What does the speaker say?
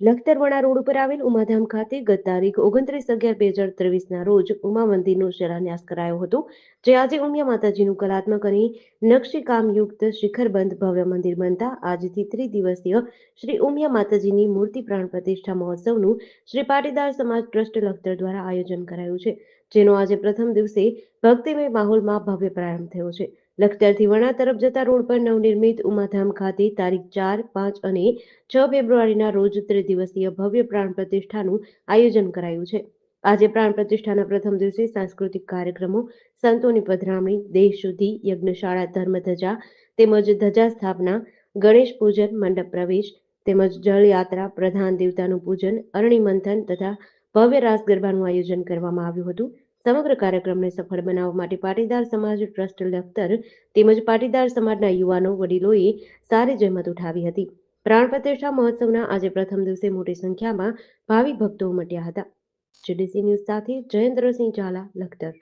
લખતરવણા road ઉપર આવેલ ઉમાધામ ખાતે ગત તારીખ ઓગણત્રીસ અગિયાર બે હજાર ત્રેવીસના રોજ ઉમા મંદિરનો શિલાન્યાસ કરાયો હતો, જે આજે ઉમિયા માતાજીનું કલાત્મક અને નકશીકામયુક્ત શિખરબંધ ભવ્ય મંદિર બનતા આજથી ત્રિદિવસીય શ્રી ઉમિયા માતાજીની મૂર્તિ પ્રાણ પ્રતિષ્ઠા મહોત્સવનું શ્રી પાટીદાર સમાજ ટ્રસ્ટ લખતર દ્વારા આયોજન કરાયું છે, જેનો આજે પ્રથમ દિવસે ભક્તિમય માહોલમાં ભવ્ય પ્રારંભ થયો છે. લખતરથી વણા તરફ જતા રોડ પર નવનિર્મિત ઉમાધામ ખાતે તારીખ ચાર, પાંચ અને છ ફેબ્રુઆરીના રોજ ત્રિદિવસીય ભવ્ય પ્રાણ પ્રતિષ્ઠાનું આયોજન કરાયું છે. આજે પ્રાણ પ્રતિષ્ઠાના પ્રથમ દિવસે સાંસ્કૃતિક કાર્યક્રમો, સંતોની પધરામણી, દેશ શુદ્ધિ, યજ્ઞશાળા, ધર્મધજા તેમજ ધજા સ્થાપના, ગણેશ પૂજન, મંડપ પ્રવેશ તેમજ જળયાત્રા પ્રધાન દેવતાનું પૂજન, અરણી મંથન તથા ભવ્ય રાસ ગરબાનું આયોજન કરવામાં આવ્યું હતું. સમગ્ર કાર્યક્રમને સફળ બનાવવા માટે પાટીદાર સમાજ ટ્રસ્ટ લખતર તેમજ પાટીદાર સમાજના યુવાનો, વડીલોએ સારી જહેમત ઉઠાવી હતી. પ્રાણ પ્રતિષ્ઠા મહોત્સવના આજે પ્રથમ દિવસે મોટી સંખ્યામાં ભાવિક ભક્તો ઉમટ્યા હતા. જીડીસી ન્યૂઝ સાથે જયેન્દ્રસિંહ ઝાલા, લખતર.